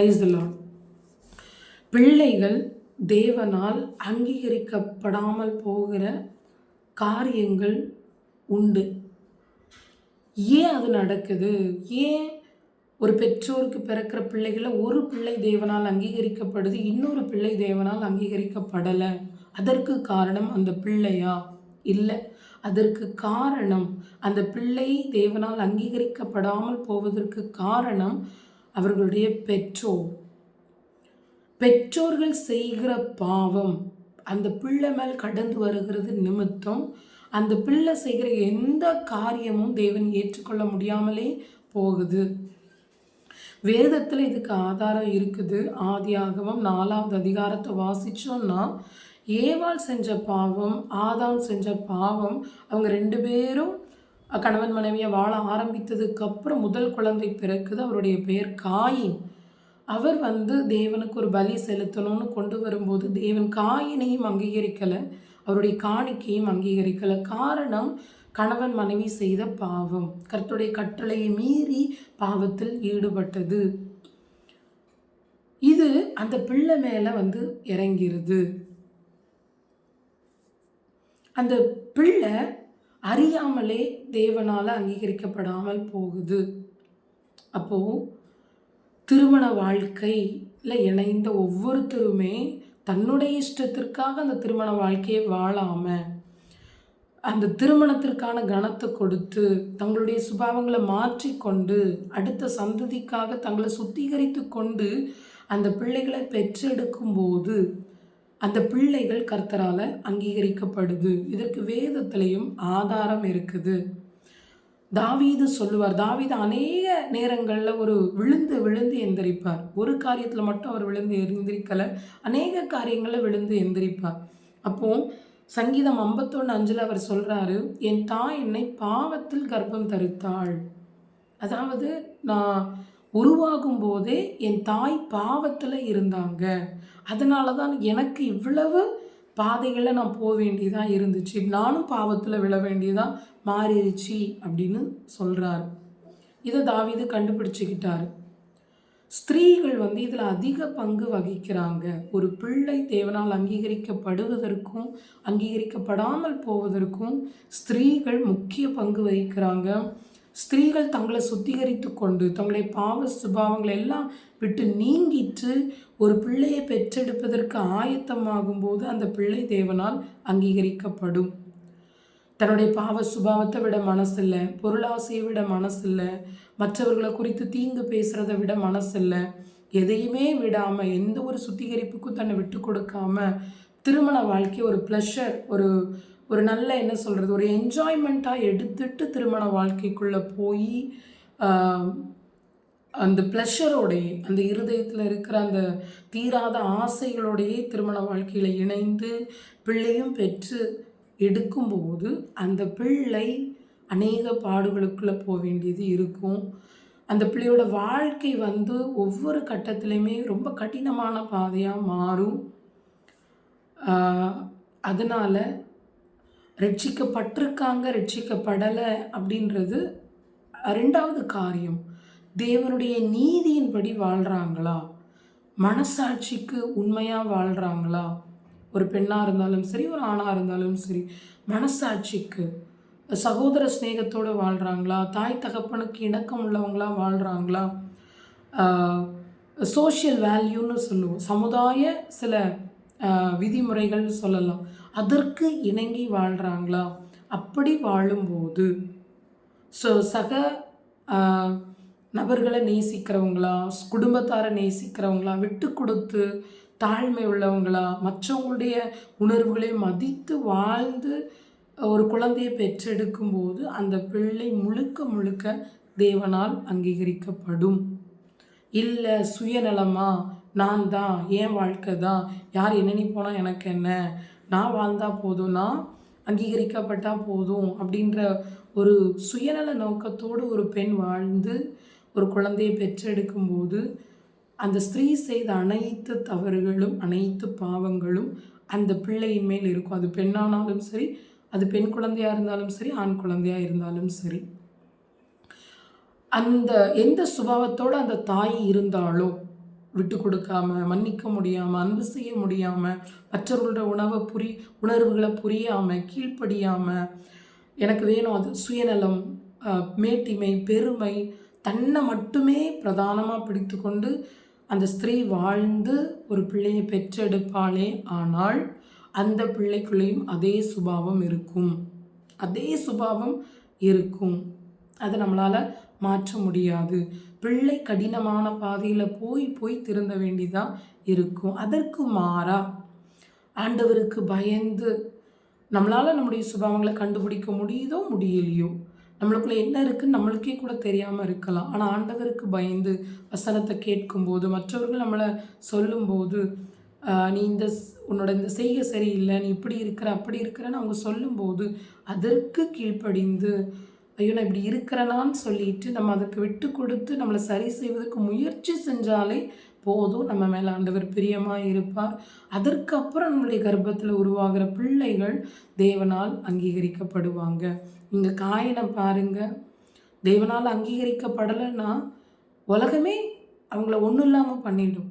Praise பிள்ளைகள் தேவனால் அங்கீகரிக்கப்படாமல் போகிற காரியங்கள் உண்டு. ஏன் அது நடக்குது? ஏன் ஒரு பெற்றோருக்கு பிறக்கிற பிள்ளைகளை ஒரு பிள்ளை தேவனால் அங்கீகரிக்கப்படுது இன்னொரு பிள்ளை தேவனால் அங்கீகரிக்கப்படலை? அதற்கு காரணம் அந்த பிள்ளையா? இல்லை. அதற்கு காரணம் அந்த பிள்ளை தேவனால் அங்கீகரிக்கப்படாமல் போவதற்கு காரணம் அவர்களுடைய பெற்றோர். பெற்றோர்கள் செய்கிற பாவம் அந்த பிள்ளை மேல் கடந்து வருகிறது நிமித்தம் அந்த பிள்ளை செய்கிற எந்த காரியமும் தேவன் ஏற்றுக்கொள்ள முடியாமலே போகுது. வேதத்தில் இதுக்கு ஆதாரம் இருக்குது. ஆதியாகமம் நாலாவது அதிகாரத்தை வாசித்தோம்னா ஏவாள் செஞ்ச பாவம் ஆதாம் செஞ்ச பாவம் அவங்க ரெண்டு பேரும் கணவன் மனைவியை வாழ ஆரம்பித்ததுக்கு அப்புறம் முதல் குழந்தை பிறக்குது அவருடைய பெயர் காயின். அவர் வந்து தேவனுக்கு ஒரு பலி செலுத்தணும்னு கொண்டு வரும்போது தேவன் காயினையும் அங்கீகரிக்கலை அவருடைய காணிக்கையும் அங்கீகரிக்கலை. காரணம் கணவன் மனைவி செய்த பாவம். கர்த்துடைய கட்டளையை மீறி பாவத்தில் ஈடுபட்டது. இது அந்த பிள்ளை மேலே வந்து இறங்கிருது. அந்த பிள்ளை அறியாமலே தேவனால் அங்கீகரிக்கப்படாமல் போகுது. அப்போது திருமண வாழ்க்கையில் இணைந்த ஒவ்வொருத்தருமே தன்னுடைய இஷ்டத்திற்காக அந்த திருமண வாழ்க்கையை வாழாமல் அந்த திருமணத்திற்கான கனத்தை கொடுத்து தங்களுடைய சுபாவங்களை மாற்றிக்கொண்டு அடுத்த சந்ததிக்காக தங்களை சுத்திகரித்து கொண்டு அந்த பிள்ளைகளை பெற்றெடுக்கும் போது அந்த பிள்ளைகள் கர்த்தரால் அங்கீகரிக்கப்படுது. இதற்கு வேதத்திலையும் ஆதாரம் இருக்குது. தாவீது சொல்லுவார் தாவீது அநேக நேரங்களில் ஒரு விழுந்து விழுந்து எந்திரிப்பார். ஒரு காரியத்தில் மட்டும் அவர் விழுந்து எந்திரிக்கலை அநேக காரியங்களில் விழுந்து எந்திரிப்பார். அப்போது சங்கீதம் ஐம்பத்தொன்று அஞ்சில் அவர் சொல்கிறாரு என் தாய் என்னை பாவத்தில் கர்ப்பம் தரித்தாள். அதாவது நான் உருவாகும் போதே என் தாய் பாவத்தில் இருந்தாங்க. அதனால தான் எனக்கு இவ்வளவு பாதைகளில் நான் போக வேண்டியதாக இருந்துச்சு. நானும் பாவத்தில் விழ வேண்டியதாக மாறிடுச்சு அப்படின்னு சொல்கிறார் இதை தாவிது கண்டுபிடிச்சிக்கிட்டார். ஸ்திரீகள் வந்து இதில் அதிக பங்கு வகிக்கிறாங்க. ஒரு பிள்ளை தேவனால் அங்கீகரிக்கப்படுவதற்கும் அங்கீகரிக்கப்படாமல் போவதற்கும் ஸ்திரீகள் முக்கிய பங்கு வகிக்கிறாங்க. ஸ்திரீகள் தங்களை சுத்திகரித்து கொண்டு தங்களை பாவ சுபாவங்களை எல்லாம் விட்டு நீங்கிட்டு ஒரு பிள்ளையை பெற்றெடுப்பதற்கு ஆயத்தமாகும் போது அந்த பிள்ளை தேவனால் அங்கீகரிக்கப்படும். தன்னுடைய பாவ சுபாவத்தை விட மனசில்லை பொருளாசையை விட மனசில்லை மற்றவர்களை குறித்து தீங்கு பேசுகிறத விட மனசில்லை எதையுமே விடாமல் எந்த ஒரு சுத்திகரிப்புக்கும் தன்னை விட்டு கொடுக்காம திருமண வாழ்க்கை ஒரு ப்ளஷர் ஒரு ஒரு நல்ல என்ன சொல்கிறது ஒரு என்ஜாய்மெண்ட்டாக எடுத்துட்டு திருமண வாழ்க்கைக்குள்ளே போய் அந்த ப்ளஷரோடையே அந்த இருதயத்தில் இருக்கிற அந்த தீராத ஆசைகளோடையே திருமண வாழ்க்கையில் இணைந்து பிள்ளையும் பெற்று எடுக்கும்போது அந்த பிள்ளை அநேக பாடுகளுக்குள்ளே போக வேண்டியது இருக்கும். அந்த பிள்ளையோட வாழ்க்கை வந்து ஒவ்வொரு கட்டத்துலேயுமே ரொம்ப கடினமான பாதையாக மாறும். அதனால் ரட்சிக்கப்பட்டிருக்காங்க ரட்சிக்கப்படலை அப்படின்றது ரெண்டாவது காரியம். தேவனுடைய நீதியின்படி வாழ்கிறாங்களா மனசாட்சிக்கு உண்மையாக வாழ்கிறாங்களா ஒரு பெண்ணாக இருந்தாலும் சரி ஒரு ஆணாக இருந்தாலும் சரி மனசாட்சிக்கு சகோதர ஸ்நேகத்தோடு வாழ்கிறாங்களா தாய் தகப்பனுக்கு இணக்கம் உள்ளவங்களாக வாழ்கிறாங்களா சோஷியல் வேல்யூன்னு சொல்லுவோம். சமுதாய சில விதிமுறைகள்னு சொல்லலாம். அதற்கு இணங்கி வாழ்கிறாங்களா அப்படி வாழும்போது ஸோ சக நபர்களை நேசிக்கிறவங்களா குடும்பத்தாரை நேசிக்கிறவங்களா விட்டு கொடுத்து தாழ்மை உள்ளவங்களா மற்றவங்களுடைய உணர்வுகளை மதித்து வாழ்ந்து ஒரு குழந்தையை பெற்றெடுக்கும் போது அந்த பிள்ளை முழுக்க முழுக்க தேவனால் அங்கீகரிக்கப்படும். இல்லை சுயநலமா? நான் தான் என் வாழ்க்கை தான். யார் என்னென்னி போனால் எனக்கு என்ன? நான் வாழ்ந்தால் போதும் நான் அங்கீகரிக்கப்பட்டால் போதும் அப்படின்ற ஒரு சுயநல நோக்கத்தோடு ஒரு பெண் வாழ்ந்து ஒரு குழந்தையை பெற்றெடுக்கும்போது அந்த ஸ்திரீ செய்த அனைத்து தவறுகளும் அனைத்து பாவங்களும் அந்த பிள்ளையின் மேல் இருக்கும். அது பெண்ணானாலும் சரி அது பெண் குழந்தையாக இருந்தாலும் சரி ஆண் குழந்தையாக இருந்தாலும் சரி. அந்த எந்த சுபாவத்தோடு அந்த தாய் இருந்தாலும் விட்டு கொடுக்காம மன்னிக்க முடியாமல் அன்பு செய்ய முடியாமல் மற்றவர்களோட உணவை புரி உணர்வுகளை புரியாமல் கீழ்ப்படியாமல் எனக்கு வேணும் அது சுயநலம் மேட்டிமை பெருமை தன்னை மட்டுமே பிரதானமாக பிடித்து கொண்டு அந்த ஸ்திரீ வாழ்ந்து ஒரு பிள்ளையை பெற்றெடுப்பாளே ஆனால் அந்த பிள்ளைக்குள்ளேயும் அதே சுபாவம் இருக்கும். அதே சுபாவம் இருக்கும். அதை நம்மளால் மாற்ற முடியாது. பிள்ளை கடினமான பாதையில் போய் போய் திருந்த வேண்டியதாக இருக்கும். அதற்கு மாறா. ஆண்டவருக்கு பயந்து நம்மளால் நம்முடைய சுபாவங்களை கண்டுபிடிக்க முடியுதோ முடியலையோ நம்மளுக்குள்ளே என்ன இருக்குன்னு நம்மளுக்கே கூட தெரியாமல் இருக்கலாம். ஆனால் ஆண்டவருக்கு பயந்து வசனத்தை கேட்கும்போது மற்றவர்கள் நம்மளை சொல்லும்போது நீ இந்த உன்னோட இந்த செய்கை சரியில்லை நீ இப்படி இருக்கிற அப்படி இருக்கிறன்னு அவங்க சொல்லும்போது அதற்கு கீழ்ப்படிந்து ஐயோ நான் இப்படி இருக்கிறனான்னு சொல்லிட்டு நம்ம அதற்கு விட்டு கொடுத்து நம்மளை சரி செய்வதற்கு முயற்சி செஞ்சாலே போதும். நம்ம மேலே ஆண்டவர் பிரியமாக இருப்பார். அதற்கப்புறம் நம்மளுடைய கர்ப்பத்தில் உருவாகிற பிள்ளைகள் தேவனால் அங்கீகரிக்கப்படுவாங்க. இங்கே காயினை பாருங்கள் தேவனால் அங்கீகரிக்கப்படலைன்னா உலகமே அவங்கள ஒன்றும் இல்லாமல் பண்ணிடும்.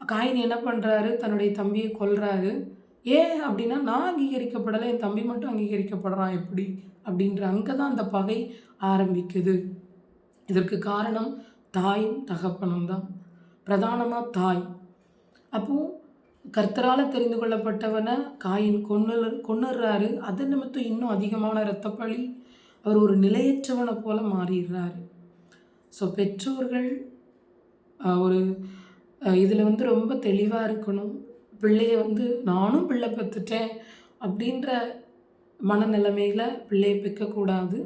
காயின் என்ன பண்ணுறாரு தன்னுடைய தம்பியை கொல்றாரு. ஏன் அப்படின்னா நான் அங்கீகரிக்கப்படலை என் தம்பி மட்டும் அங்கீகரிக்கப்படுறான் எப்படி? அப்படின்ற அங்கே தான் அந்த பகை ஆரம்பிக்குது. இதற்கு காரணம் தாயும் தகப்பனும் தான். பிரதானமாக தாய். அப்போது கர்த்தரால் தெரிந்து கொள்ளப்பட்டவனை காயின் கொன்னு கொன்னுடுறாரு. அது நிமித்தம் இன்னும் அதிகமான இரத்தப்பழி. அவர் ஒரு நிலையற்றவனை போல மாறிடுறாரு. ஸோ பெற்றோர்கள் ஒரு இதில் வந்து ரொம்ப தெளிவாக இருக்கணும். பிள்ளைய வந்து நானும் பிள்ளை பெற்றுட்டேன் அப்படின்ற மனநிலைமையில் பிள்ளையை பெக்கக்கூடாது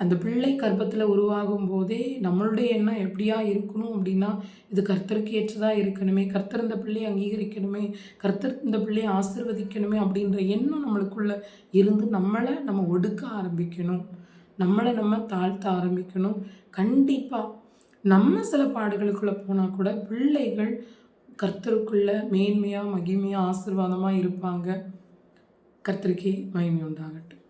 அந்த பிள்ளை கர்ப்பத்தில் உருவாகும் போதே நம்மளுடைய எண்ணம் எப்படியா இருக்கணும் அப்படின்னா இது கர்த்தருக்கு ஏற்றதாக இருக்கணுமே கர்த்தர் இந்த பிள்ளையை அங்கீகரிக்கணுமே கர்த்தர் இந்த பிள்ளையை ஆசிர்வதிக்கணுமே அப்படின்ற எண்ணம் நம்மளுக்குள்ள இருந்து நம்மளை நம்ம ஒடுக்க ஆரம்பிக்கணும். நம்மளை நம்ம தாழ்த்த ஆரம்பிக்கணும். கண்டிப்பாக நம்ம சில பாடுகளுக்குள்ளே போனால் கூட பிள்ளைகள் கர்த்தருக்குள்ள மேன்மையாக மகிமையாக ஆசீர்வாதமாக இருப்பாங்க. கர்த்தருக்கே மகிமை உண்டாகட்டும்.